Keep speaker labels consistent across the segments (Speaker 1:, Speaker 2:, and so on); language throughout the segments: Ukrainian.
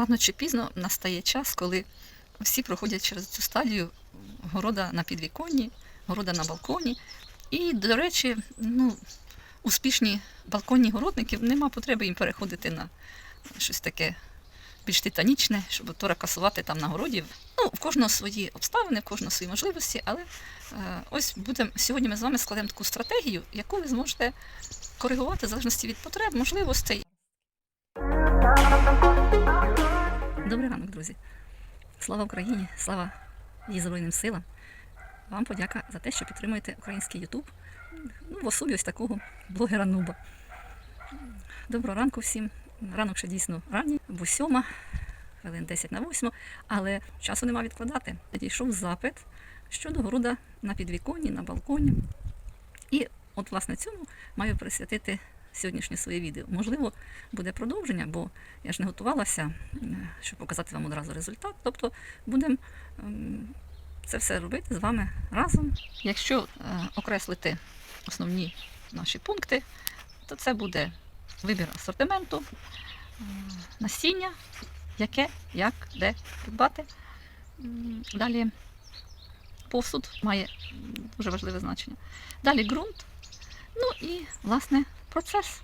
Speaker 1: рано чи пізно настає час, коли всі проходять через цю стадію города на підвіконні, города на балконі. І, до речі, ну, успішні балконні городники нема потреби їм переходити на щось таке більш титанічне, щоб то касувати там на городі. Ну, в кожного свої обставини, в кожного свої можливості, але е, ось будемо сьогодні ми з вами складемо таку стратегію, яку ви зможете коригувати в залежності від потреб, можливостей. Добрий ранок, друзі. Слава Україні, слава її Збройним силам. Вам подяка за те, що підтримуєте український Ютуб ну, в особі ось такого блогера Нуба. Доброго ранку всім. Ранок ще дійсно ранній, бо сьома, хвилин 10 на 8, але часу нема відкладати. Надійшов запит щодо города на підвіконні, на балконі. І от, власне, цьому маю присвятити сьогоднішнє своє відео. Можливо, буде продовження, бо я ж не готувалася, щоб показати вам одразу результат. Тобто будемо ем, це все робити з вами разом. Якщо е, окреслити основні наші пункти, то це буде вибір асортименту, насіння, яке, як, де придбати. Далі посуд має дуже важливе значення. Далі ґрунт. Ну і, власне, процес.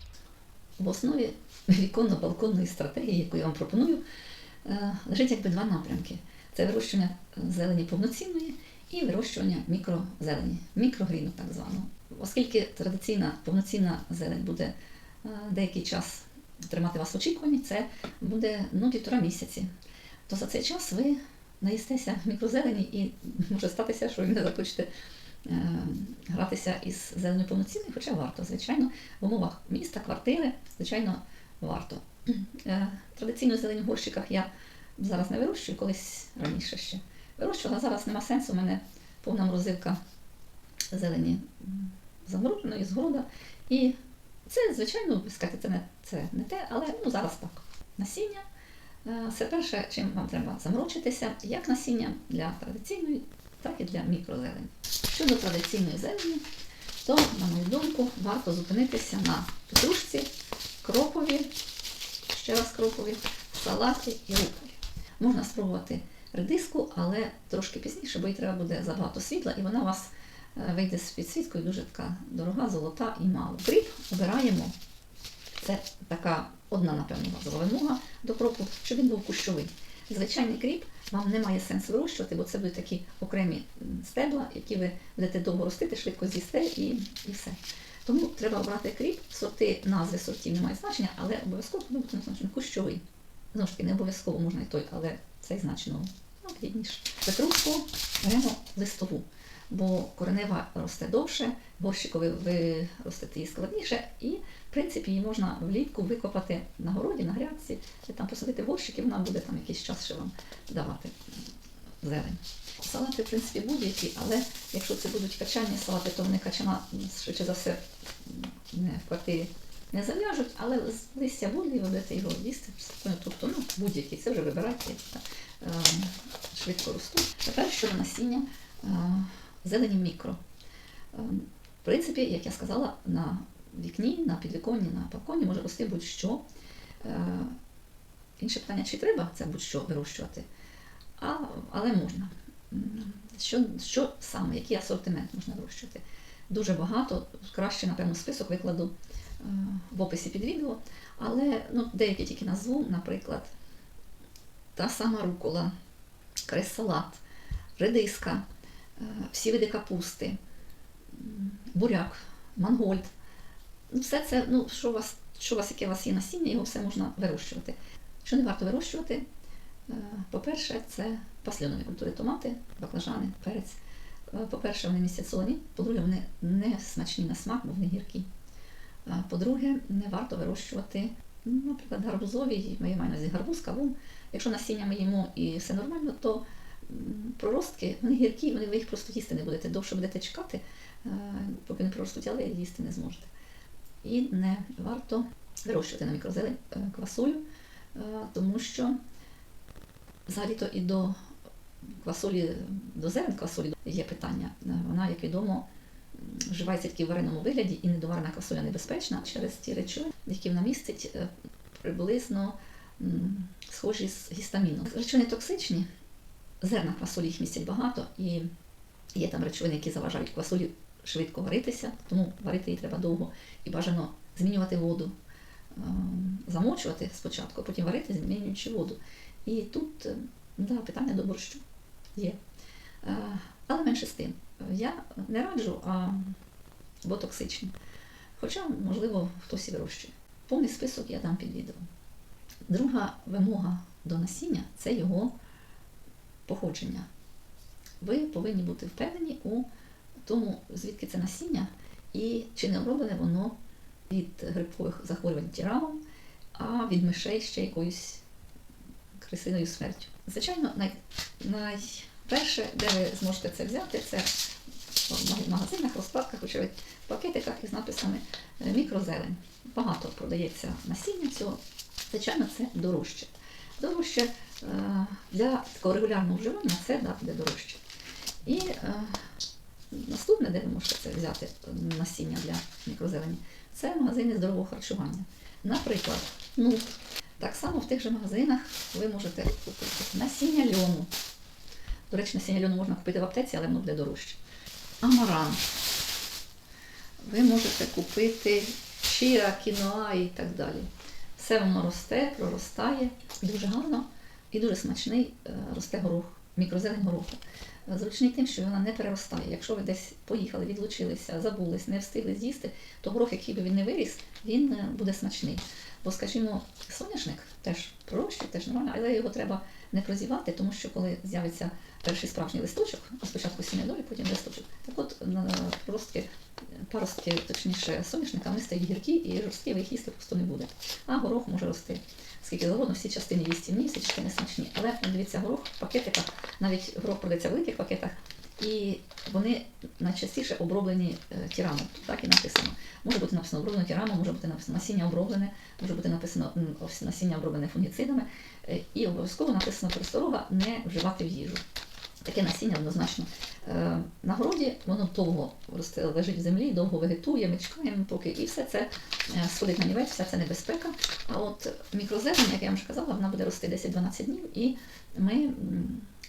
Speaker 1: В основі віконно-балконної стратегії, яку я вам пропоную, е, лежить якби два напрямки: це вирощування зелені повноцінної і вирощування мікрозелені, мікрогріну так званого. Оскільки традиційна повноцінна зелень буде е, деякий час тримати вас в очікуванні, це буде ну, півтора місяці. То за цей час ви наїстеся мікрозелені і може статися, що ви не захочете гратися із зеленою повноцінною, хоча варто, звичайно, в умовах міста, квартири, звичайно, варто. Е, Традиційно в горщиках я зараз не вирощую, колись раніше ще вирощувала. Зараз нема сенсу, у мене повна морозилка зелені м, замороженої з города. І це, звичайно, ви скажете, це не, це не те, але ну, зараз так. Насіння. Е, Це перше, чим вам треба заморочитися, як насіння для традиційної, так і для мікрозелені. Щодо традиційної зелені, то, на мою думку, варто зупинитися на петрушці, кропові, ще раз кропові, салаті і руколі. Можна спробувати редиску, але трошки пізніше, бо їй треба буде забагато світла, і вона у вас е, вийде з підсвіткою дуже така дорога, золота і мало. Кріп обираємо. Це така одна, напевно, базова вимога до кропу, щоб він був кущовий. Звичайний кріп вам немає сенсу вирощувати, бо це будуть такі окремі стебла, які ви будете довго ростити, швидко з'їсте і, і все. Тому треба обрати кріп, сорти, назви сортів не мають значення, але обов'язково бути назначено кущовий. Знову ж таки, не обов'язково можна і той, але цей значно ну, бідніше. Петрушку беремо листову, бо коренева росте довше, горщикові ви ростете її складніше, і в принципі її можна влітку викопати на городі, на грядці, і там посадити в горщик, і вона буде там якийсь час ще вам давати зелень. Салати, в принципі, будь-які, але якщо це будуть качальні салати, то вони качана швидше за все не в квартирі не зав'яжуть, але з листя будете його їсти. Тобто, ну, будь-які, це вже вибирайте, е, швидко ростуть. Тепер щодо насіння е, зелені мікро. Е, В принципі, як я сказала, на вікні, на підвіконні, на балконі може рости будь-що. Е, Інше питання, чи треба це будь-що вирощувати, а, але можна. Що, що саме, який асортимент можна вирощувати? Дуже багато, краще, напевно, список викладу е, в описі під відео, але ну, деякі тільки назву, наприклад, та сама рукола, крес-салат, редиска, всі види капусти, буряк, мангольд. Ну, Все це, ну, що у вас, що у вас, яке у вас є насіння, його все можна вирощувати. Що не варто вирощувати, е, по-перше, це пасльонові культури томати, баклажани, перець. Е, По-перше, вони містять солоні, по-друге, вони не смачні на смак, бо вони гіркі. Е, По-друге, не варто вирощувати, наприклад, гарбузові, я маю на увазі гарбуз, кавун. Якщо насіння ми їмо і все нормально, то проростки, вони гіркі, ви їх просто їсти не будете. Довше будете чекати, е, поки не проростуть, але їсти не зможете. І не варто вирощувати на мікрозелень е, квасолю, е, тому що взагалі-то і до квасолі, до зелень квасолі є питання. Вона, як відомо, вживається тільки в вареному вигляді, і недоварена квасоля небезпечна через ті речовини, які вона містить приблизно схожі з гістаміном. Речовини токсичні, зерна квасолі їх містять багато, і є там речовини, які заважають квасолі швидко варитися, тому варити її треба довго і бажано змінювати воду, ем, замочувати спочатку, а потім варити, змінюючи воду. І тут е, да, питання до борщу є. Е, Але менше з тим, я не раджу, а бо токсичні. Хоча, можливо, хтось і вирощує. Повний список я дам під відео. Друга вимога до насіння це його походження. Ви повинні бути впевнені у тому, звідки це насіння, і чи не оброблене воно від грибкових захворювань тірамом, а від мишей ще якоюсь крисиною смертю. Звичайно, най, найперше, де ви зможете це взяти, це в магазинах, розкладках, очевидь, пакетиках із написами е, мікрозелень. Багато продається насіння цього. Звичайно, це дорожче. Дорожче для такого регулярного вживання це да, буде дорожче. І е, наступне, де ви можете взяти е, насіння для мікрозелені, це магазини здорового харчування. Наприклад, ну, так само в тих же магазинах ви можете купити насіння льону. До речі, насіння льону можна купити в аптеці, але воно буде дорожче. Амаран. Ви можете купити чіа, кіноа і так далі. Все воно росте, проростає дуже гарно і дуже смачний е, росте горох, мікрозелень гороху. Е, Зручний тим, що вона не переростає. Якщо ви десь поїхали, відлучилися, забулись, не встигли з'їсти, то горох, який би він не виріс, він е, буде смачний. Бо, скажімо, соняшник теж пророщує, теж нормально, але його треба не прозівати, тому що коли з'явиться перший справжній листочок, а спочатку сінедолі, потім листочок, так от на проростки, паростки, точніше, соняшника, вони стають гіркі і жорсткі, ви їх їсти просто не буде. А горох може рости скільки завгодно, всі частини їстівні, всі частини смачні. Але дивіться, горох в пакетиках, навіть горох продається в великих пакетах, і вони найчастіше оброблені е, тірамом. Так і написано. Може бути написано оброблено тірамом, може бути написано насіння оброблене, може бути написано насіння оброблене фунгіцидами, е, і обов'язково написано пересторога не вживати в їжу. Таке насіння однозначно. Е, На городі воно довго лежить в землі, довго вегетує, ми чекаємо поки, і все це сходить на нівець, вся це небезпека. А от мікрозелень, як я вам вже казала, вона буде рости 10-12 днів, і ми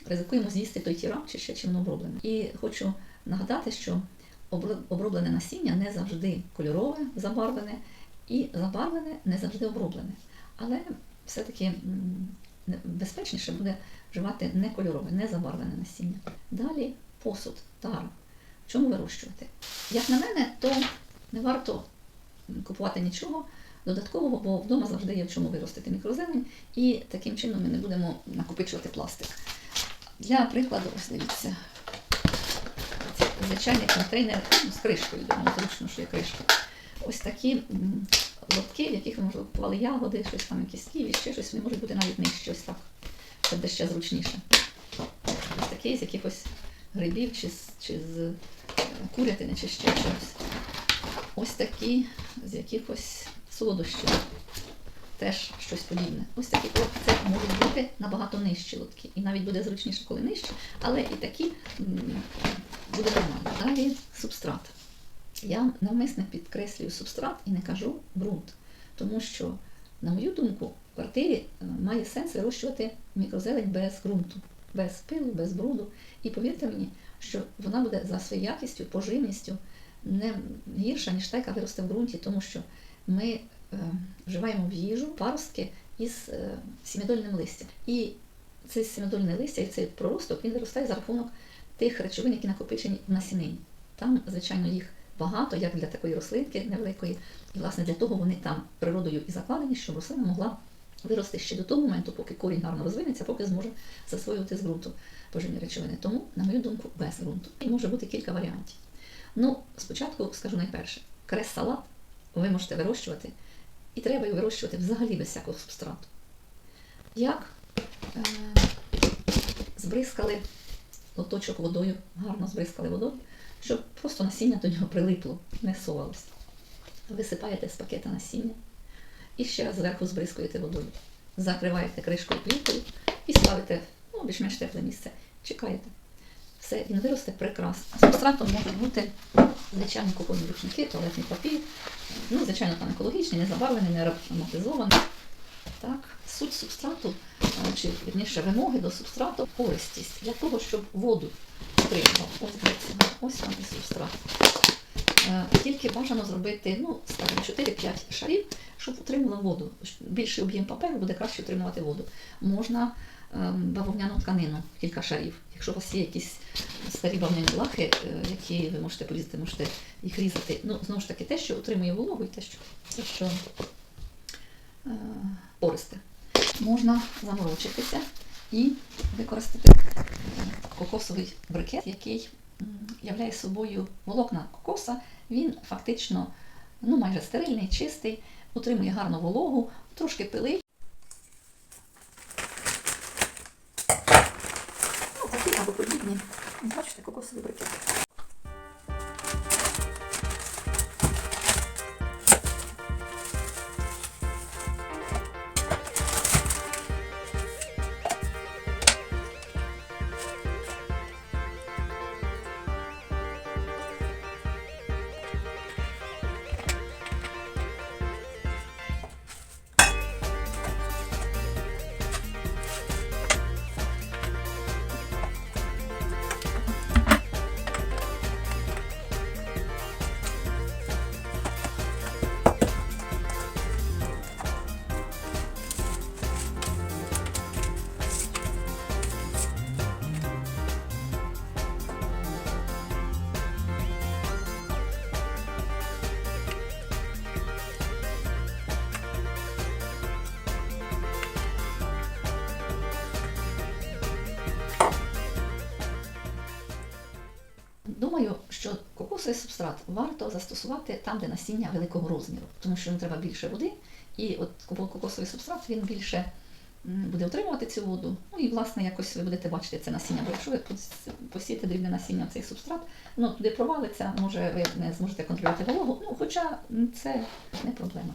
Speaker 1: ризикуємо з'їсти той тірам чи ще чим оброблене. І хочу нагадати, що оброблене насіння не завжди кольорове, забарвлене, і забарвлене не завжди оброблене. Але все-таки безпечніше буде вживати не кольорове, не забарвлене насіння. Далі посуд, тара. Чому вирощувати? Як на мене, то не варто купувати нічого додаткового, бо вдома завжди є в чому виростити мікрозелень, і таким чином ми не будемо накопичувати пластик. Для прикладу, ось дивіться, звичайний контейнер ну, з кришкою, думаю, зручно, що є кришка. Ось такі лотки, в яких ви можете купували ягоди, щось там, якісь ківі, ще щось, вони можуть бути навіть нижче, ось так. Це буде ще зручніше. Ось такі з якихось грибів чи з, чи з е, курятини, чи ще чогось. Ось такі з якихось солодощів. Теж щось подібне. Ось такі це можуть бути набагато нижчі лотки. І навіть буде зручніше, коли нижчі, але і такі буде нормально. Далі субстрат. Я навмисне підкреслюю субстрат і не кажу ґрунт, тому що, на мою думку, в квартирі е, має сенс вирощувати мікрозелень без ґрунту, без пилу, без бруду. І повірте мені, що вона буде за своєю якістю, поживністю не гірша, ніж та, яка виросте в ґрунті, тому що ми вживаємо в їжу паростки із е, сім'ядольним листям. І це сім'ядольне листя і цей проросток він виростає за рахунок тих речовин, які накопичені в насінині. Там, звичайно, їх багато, як для такої рослинки невеликої. І, власне, для того вони там природою і закладені, щоб рослина могла вирости ще до того моменту, поки корінь гарно розвинеться, поки зможе засвоювати з ґрунту поживні речовини. Тому, на мою думку, без ґрунту. І може бути кілька варіантів. Ну, спочатку скажу найперше, крес-салат ви можете вирощувати, і треба його вирощувати взагалі без всякого субстрату. Як е, збризкали лоточок водою, гарно збризкали водою, щоб просто насіння до нього прилипло, не совалося. Висипаєте з пакета насіння і ще раз зверху збризкуєте водою. Закриваєте кришкою плівкою і ставите ну, більш-менш тепле місце. Чекаєте. Все, він виросте прекрасно. Субстратом можуть бути звичайні кухонні рушники, туалетний папір. Ну, звичайно, там екологічний, не забарвлений, не ароматизований. Так, суть субстрату, е, чи вірніше вимоги до субстрату пористість. Для того, щоб воду отримав. Ось ось вам і субстрат. Е, Тільки бажано зробити, ну, 4-5 шарів, щоб утримала воду. Більший об'єм паперу буде краще утримувати воду. Можна бавовняну тканину, кілька шарів. Якщо у вас є якісь старі бавовняні лахи, е, які ви можете порізати, можете їх різати. Ну, знову ж таки, те, що утримує вологу і те, що, те, що е, пористе. Можна заморочитися і використати е, кокосовий брикет, який являє собою волокна кокоса. Він фактично ну, майже стерильний, чистий, утримує гарну вологу, трошки пилить. Субстрат варто застосувати там, де насіння великого розміру, тому що їм треба більше води, і от кокосовий субстрат він більше буде утримувати цю воду. Ну і власне якось ви будете бачити це насіння. Бо якщо ви посієте дрібне насіння в цей субстрат, воно туди провалиться, може ви не зможете контролювати вологу, ну хоча це не проблема.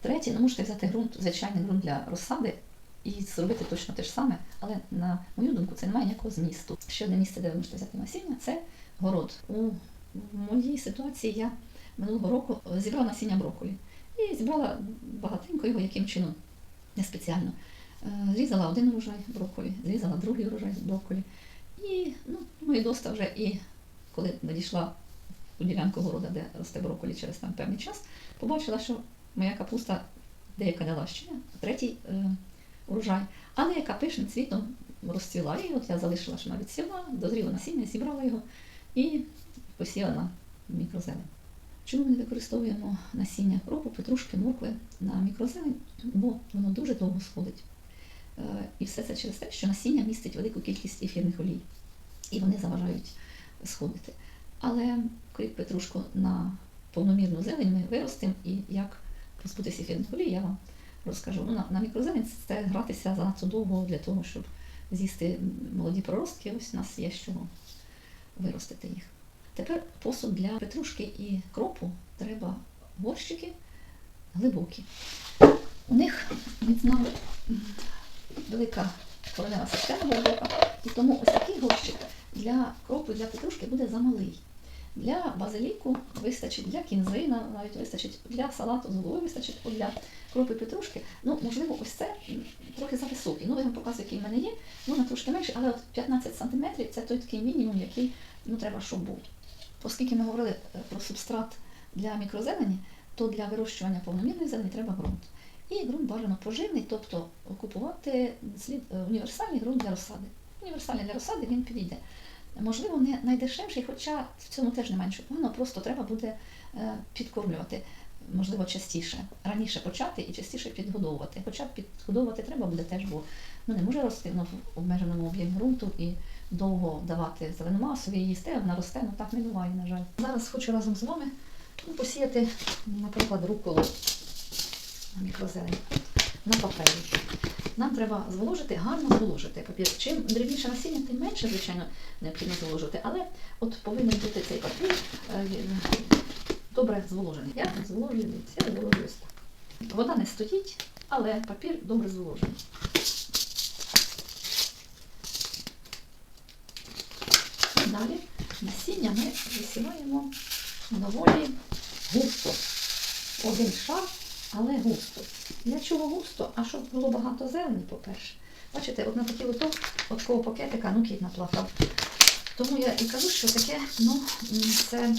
Speaker 1: Третє, ну можете взяти ґрунт, звичайний ґрунт для розсади і зробити точно те ж саме, але на мою думку це не має ніякого змісту. Ще одне місце, де ви можете взяти насіння, це город. У моїй ситуації я минулого року зібрала насіння брокколі. І зібрала багатенько його яким чином, не спеціально. Е, Зрізала один урожай брокколі, зрізала другий урожай брокколі. І ну, мої доста вже і коли надійшла у ділянку города, де росте брокколі через там певний час, побачила, що моя капуста деяка дала ще третій е, урожай, а деяка пишним цвітом розцвіла. І от я залишила, що навіть сіла, дозріла насіння, зібрала його і посіяла на мікрозелень. Чому ми не використовуємо насіння кропу, петрушки, моркви на мікрозелень? Бо воно дуже довго сходить. Е, І все це через те, що насіння містить велику кількість ефірних олій, і вони заважають сходити. Але кріп петрушку на повномірну зелень ми виростимо, і як позбутися ефірних олій, я вам розкажу. Ну, на, на мікрозелень це гратися занадто довго для того, щоб з'їсти молоді проростки. Ось у нас є з чого виростити їх. Тепер посуд для петрушки і кропу треба горщики глибокі. У них міцна велика коренева система глибока, і тому ось такий горщик для кропу і для петрушки буде замалий. Для базиліку вистачить, для кінзина навіть вистачить, для салату з головою вистачить, для кропи петрушки. Ну, можливо, ось це трохи зависокий. Ну, я вам показую, який в мене є. Можна трошки менше, але от 15 см це той такий мінімум, який ну, треба, щоб був. Оскільки ми говорили е, про субстрат для мікрозелені, то для вирощування повномірної зелені треба ґрунт. І ґрунт бажано поживний, тобто купувати слід е, універсальний ґрунт для розсади. Універсальний для розсади він підійде. Можливо, не найдешевший, хоча в цьому теж не менше погано, просто треба буде е, підкормлювати, можливо, частіше, раніше почати і частіше підгодовувати. Хоча підгодовувати треба буде теж, бо ну, не може рости в обмеженому об'ємі ґрунту і довго давати зелену масу і їсти, а вона росте, ну так не на жаль. Зараз хочу разом з вами ну, посіяти, наприклад, руколу на мікрозелень на папері. Нам треба зволожити, гарно зволожити папір. Чим дрібніше насіння, тим менше, звичайно, необхідно зволожити. Але от повинен бути цей папір е, добре зволожений. Я зволожую, я зволожую ось так. Вода не стоїть, але папір добре зволожений. Далі насіння ми висіваємо доволі густо. Один шар, але густо. Для чого густо? А щоб було багато зелені, по-перше. Бачите, от на такий лоток от такого пакетика, ну кіт наплакав. Тому я і кажу, що таке, ну, це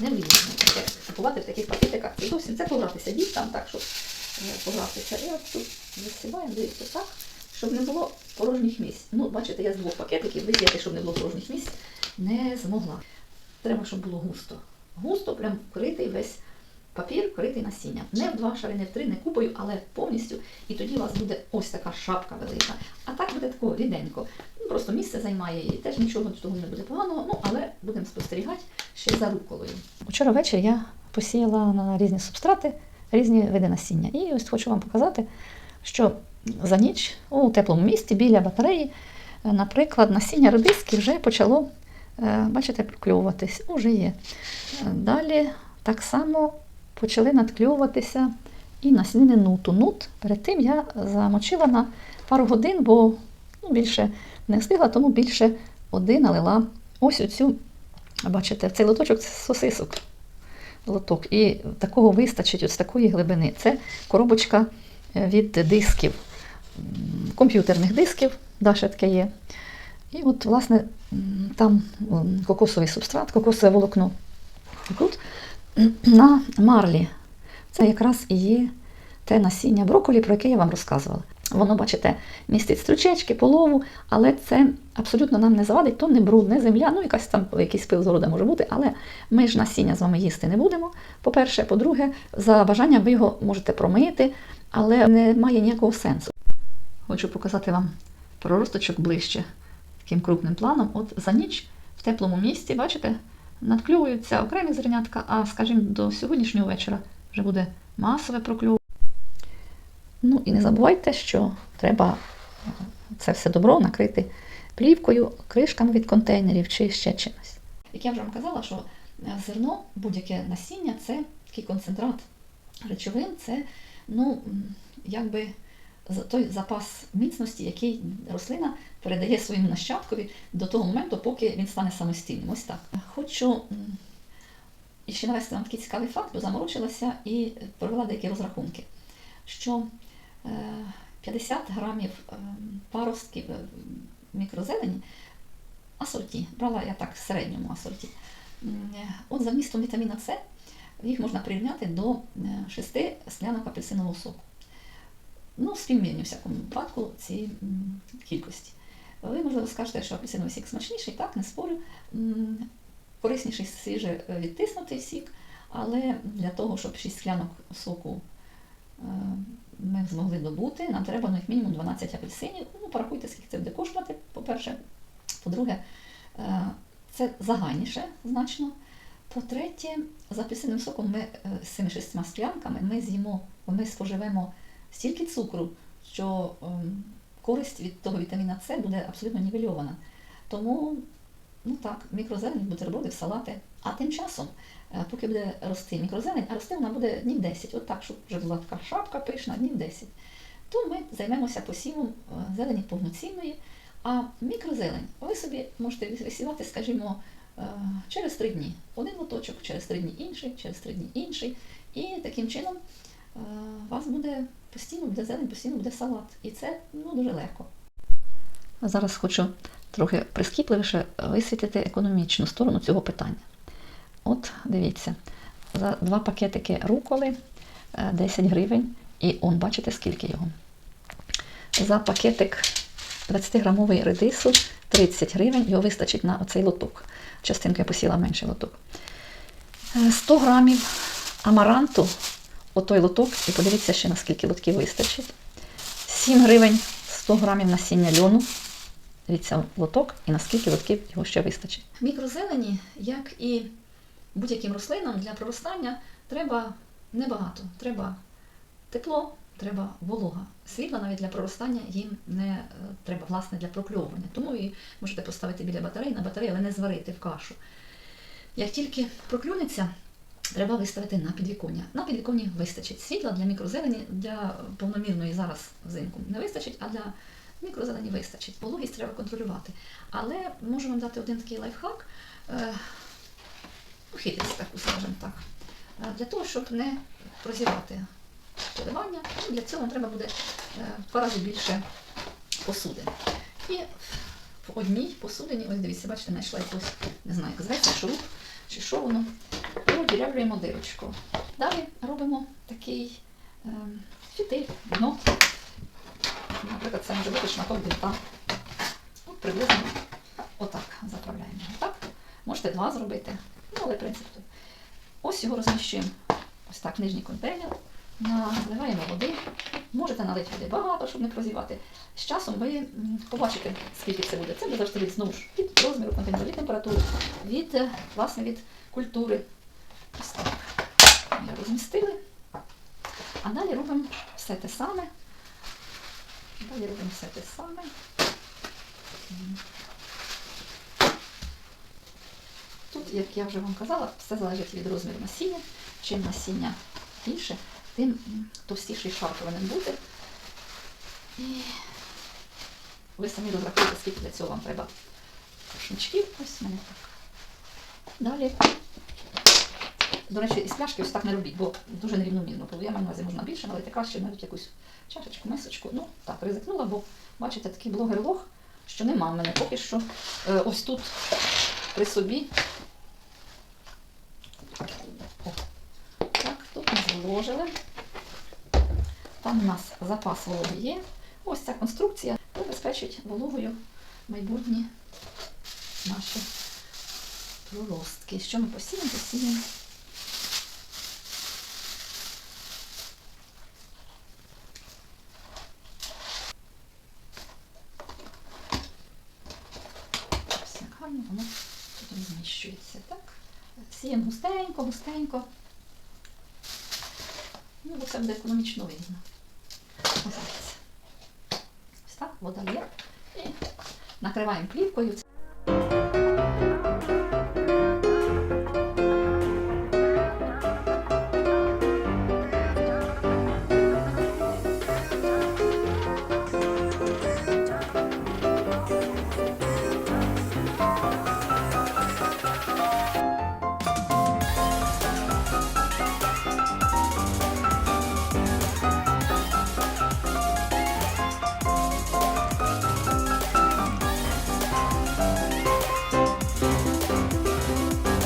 Speaker 1: не влізне таке. Купувати в таких пакетиках. Це зовсім це погратися дітям, так, щоб е, погратися. І от тут засіваємо, дивіться, так, щоб не було порожніх місць. Ну, бачите, я з двох пакетиків висіяти, щоб не було порожніх місць, не змогла. Треба, щоб було густо. Густо, прям критий весь папір, критий насіння. Не в два шари, не в три, не купою, але повністю. І тоді у вас буде ось така шапка велика. А так буде тако ріденько. Ну, просто місце займає і теж нічого того не буде поганого, ну але будемо спостерігати ще за руколою. Вчора ввечері я посіяла на різні субстрати різні види насіння. І ось хочу вам показати, що за ніч у теплому місті біля батареї, е, наприклад, насіння редиски вже почало, е, бачите, прокльовуватись. Уже є. Е, Далі так само почали надкльовуватися і насліни нуту. Нут перед тим я замочила на пару годин, бо ну, більше не встигла, тому більше води налила ось оцю, бачите, цей лоточок це сосисок. Лоток. І такого вистачить ось такої глибини. Це коробочка від дисків, комп'ютерних дисків, да, ще таке є. І от, власне, там кокосовий субстрат, кокосове волокно. Тут на марлі. Це якраз і є те насіння брокколі, про яке я вам розказувала. Воно, бачите, містить стручечки, полову, але це абсолютно нам не завадить, то не бруд, не земля, ну якась там якийсь пил з города може бути, але ми ж насіння з вами їсти не будемо. По-перше, по-друге, за бажанням ви його можете промити, але не має ніякого сенсу. Хочу показати вам проросточок ближче, таким крупним планом. От за ніч в теплому місці, бачите, надкльовуються окремі зернятка, а скажімо, до сьогоднішнього вечора вже буде масове прокльовування. Ну і не забувайте, що треба е, це все добро накрити плівкою, кришками від контейнерів чи ще чимось. Як я вже вам казала, що е, зерно, будь-яке насіння це такий концентрат речовин, це ну, якби той запас міцності, який рослина передає своєму нащадкові до того моменту, поки він стане самостійним. Ось так. Хочу ще навести вам такий цікавий факт, бо заморочилася і провела деякі розрахунки, що е, 50 грамів е, паростків е, мікрозелені асорті, брала я так в середньому асорті. От за вмістом вітаміна С їх можна прирівняти до 6 склянок апельсинового соку. Ну, співмірні в всякому випадку ці кількості. Ви, можливо, скажете, що апельсиновий сік смачніший, так, не спорю. Корисніший свіже е, відтиснутий сік, але для того, щоб 6 склянок соку е, ми змогли добути, нам треба ну, як мінімум 12 апельсинів. Ну, порахуйте, скільки це буде коштувати, по-перше. По-друге, е, це загальніше значно. По-третє, з апельсиновим соком ми з цими шістьма склянками ми з'їмо, ми споживемо стільки цукру, що ем, користь від того вітаміна С буде абсолютно нівельована. Тому, ну так, мікрозелень, бутерброди, салати. А тим часом, е, поки буде рости мікрозелень, а рости вона буде днів 10, от так, щоб вже була така шапка пишна, днів 10, то ми займемося посівом е, зелені повноцінної. А мікрозелень ви собі можете висівати, скажімо, е, через три дні. Один лоточок, через три дні інший, через три дні інший. І таким чином у вас буде постійно буде зелень, постійно буде салат. І це ну, дуже легко. Зараз хочу трохи прискіпливіше висвітлити економічну сторону цього питання. От дивіться, за два пакетики руколи е, 10 гривень, і он, бачите, скільки його. За пакетик 20-грамовий редису 30 гривень, його вистачить на оцей лоток. Частинку я посіла менший лоток. Е, 100 грамів амаранту, отой лоток, і подивіться ще наскільки лотків вистачить. 7 гривень 100 грамів насіння льону. Дивіться, лоток і наскільки лотків його ще вистачить. Мікрозелені, як і будь-яким рослинам для проростання, треба небагато. Треба тепло, треба волога. Світла навіть для проростання їм не е, треба, власне, для прокльовування. Тому і можете поставити біля батареї на батареї, але не зварити в кашу. Як тільки проклюнеться, треба виставити на підвіконня. На підвіконні вистачить світла для мікрозелені, для повномірної зараз взимку не вистачить, а для мікрозелені вистачить. Вологість треба контролювати. Але можу вам дати один такий лайфхак, е, ну, хитрість таку, так. е, для того, щоб не прозівати поливання. Ну, Для цього треба буде е, в два рази більше посудин. І в одній посудині, ось дивіться, бачите, знайшла якусь, не знаю, як зветься, шуруп чи що воно. Продірявлюємо дирочку. Далі робимо такий е, фітиль, дно. Наприклад, це може бути шматок бінта. От приблизно отак заправляємо. Так. Можете два зробити. Ну, але принцип той. Ось його розміщуємо ось так нижній контейнер. Наливаємо води. Можете налити води багато, щоб не прозівати. З часом ви побачите, скільки це буде. Це буде завжди від, знову ж, від розміру контейнеру, від температури, від, е, власне, від культури. Ось так. Розмістили. А далі робимо все те саме. Далі робимо все те саме. Тут, як я вже вам казала, все залежить від розміру насіння. Чим насіння більше, тим товстіший шар повинен бути. І ви самі розрахуєте, скільки для цього вам треба шничків. Ось мене так. Далі. До речі, із пляшки ось так не робіть, бо дуже нерівномірно. Бо я маю на увазі можна більше налити, краще навіть якусь чашечку, мисочку. Ну, так, ризикнула, бо бачите, такий блогер-лог, що нема в мене поки що. Е, ось тут при собі. О, так, тут ми зложили. Там у нас запас вологи є. Ось ця конструкція забезпечить вологою майбутні наші проростки. Що ми посіємо? Посіємо. Ось як гарно воно тут розміщується. Так? Сіємо густенько. Ну, бо це буде економічно вигідно. Ось так, вода є. І накриваємо плівкою.